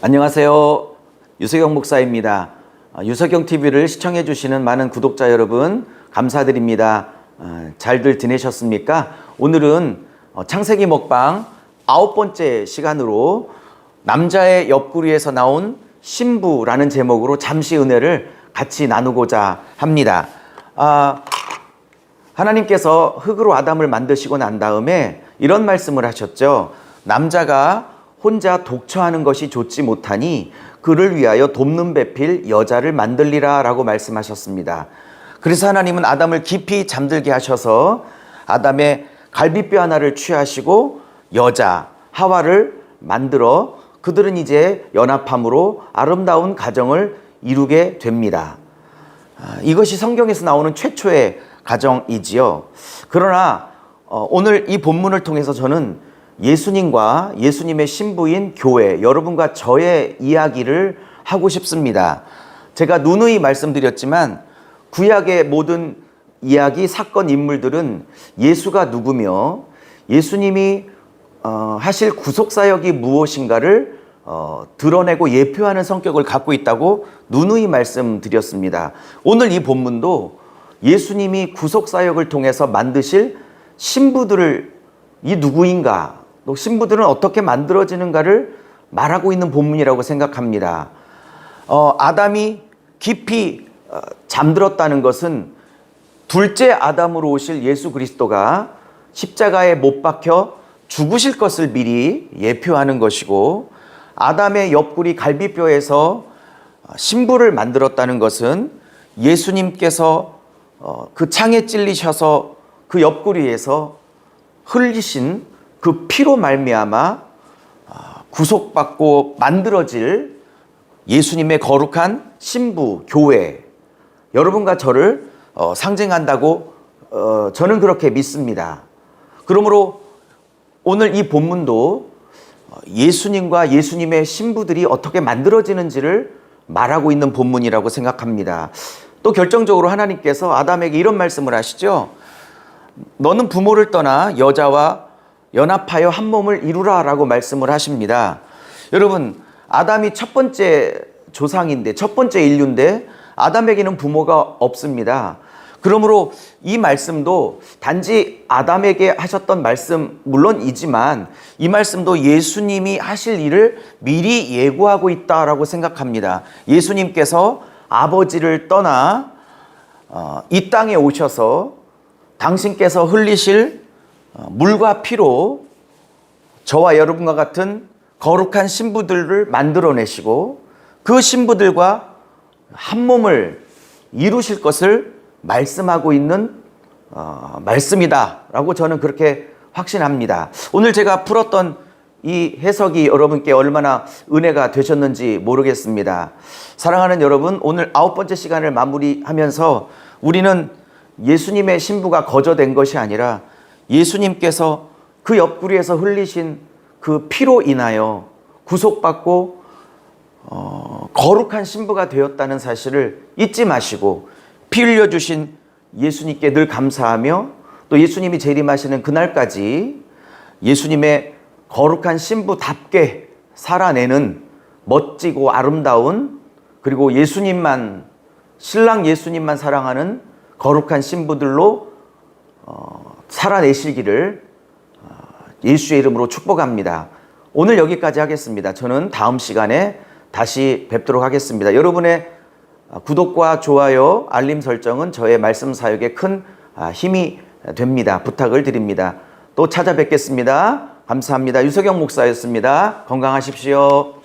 안녕하세요. 유석영 목사입니다. 어, 유석영 TV를 시청해 주시는 많은 구독자 여러분 감사드립니다. 어, 잘들 지내셨습니까? 오늘은 어, 창세기 먹방 아홉 번째 시간으로 남자의 옆구리에서 나온 신부라는 제목으로 잠시 은혜를 같이 나누고자 합니다. 아, 하나님께서 흙으로 아담을 만드시고 난 다음에 이런 말씀을 하셨죠. 남자가 혼자 독처하는 것이 좋지 못하니 그를 위하여 돕는 배필 여자를 만들리라 라고 말씀하셨습니다. 그래서 하나님은 아담을 깊이 잠들게 하셔서 아담의 갈비뼈 하나를 취하시고 여자 하와를 만들어 그들은 이제 연합함으로 아름다운 가정을 이루게 됩니다. 아, 이것이 성경에서 나오는 최초의 가정이지요. 그러나 어, 오늘 이 본문을 통해서 저는 예수님과 예수님의 신부인 교회, 여러분과 저의 이야기를 하고 싶습니다. 제가 누누이 말씀드렸지만 구약의 모든 이야기, 사건, 인물들은 예수가 누구며 예수님이 어, 하실 구속사역이 무엇인가를 어, 드러내고 예표하는 성격을 갖고 있다고 누누이 말씀드렸습니다. 오늘 이 본문도 예수님이 구속사역을 통해서 만드실 신부들을 이 누구인가, 또 신부들은 어떻게 만들어지는가를 말하고 있는 본문이라고 생각합니다. 어, 아담이 깊이 어, 잠들었다는 것은 둘째 아담으로 오실 예수 그리스도가 십자가에 못 박혀 죽으실 것을 미리 예표하는 것이고 아담의 옆구리 갈비뼈에서 신부를 만들었다는 것은 예수님께서 어, 그 창에 찔리셔서 그 옆구리에서 흘리신 그 피로 말미암아 아, 구속받고 만들어질 예수님의 거룩한 신부 교회 여러분과 저를 어, 상징한다고 어, 저는 그렇게 믿습니다. 그러므로 오늘 이 본문도 어, 예수님과 예수님의 신부들이 어떻게 만들어지는지를 말하고 있는 본문이라고 생각합니다. 또 결정적으로 하나님께서 아담에게 이런 말씀을 하시죠. 너는 부모를 떠나 여자와 연합하여 한 몸을 이루라라고 말씀을 하십니다. 여러분, 아담이 첫 번째 조상인데 첫 번째 인류인데 아담에게는 부모가 없습니다. 그러므로 이 말씀도 단지 아담에게 하셨던 말씀 물론이지만 이 말씀도 예수님이 하실 일을 미리 예고하고 있다라고 생각합니다. 예수님께서 아버지를 떠나 어, 이 땅에 오셔서 당신께서 흘리실 어, 물과 피로 저와 여러분과 같은 거룩한 신부들을 만들어내시고 그 신부들과 한 몸을 이루실 것을 말씀하고 있는 어, 말씀이다라고 저는 그렇게 확신합니다. 오늘 제가 풀었던 이 해석이 여러분께 얼마나 은혜가 되셨는지 모르겠습니다. 사랑하는 여러분, 오늘 아홉 번째 시간을 마무리하면서 우리는 예수님의 신부가 거저된 것이 아니라 예수님께서 그 옆구리에서 흘리신 그 피로 인하여 구속받고 어, 거룩한 신부가 되었다는 사실을 잊지 마시고 피 흘려 주신 예수님께 늘 감사하며 또 예수님이 재림하시는 그날까지 예수님의 거룩한 신부답게 살아내는 멋지고 아름다운 그리고 예수님만 신랑 예수님만 사랑하는 거룩한 신부들로 어, 살아내시기를 어, 예수의 이름으로 축복합니다. 오늘 여기까지 하겠습니다. 저는 다음 시간에 다시 뵙도록 하겠습니다. 여러분의 구독과 좋아요, 알림 설정은 저의 말씀 사역에 큰 아, 힘이 됩니다. 부탁을 드립니다. 또 찾아뵙겠습니다. 감사합니다. 유석영 목사였습니다. 건강하십시오.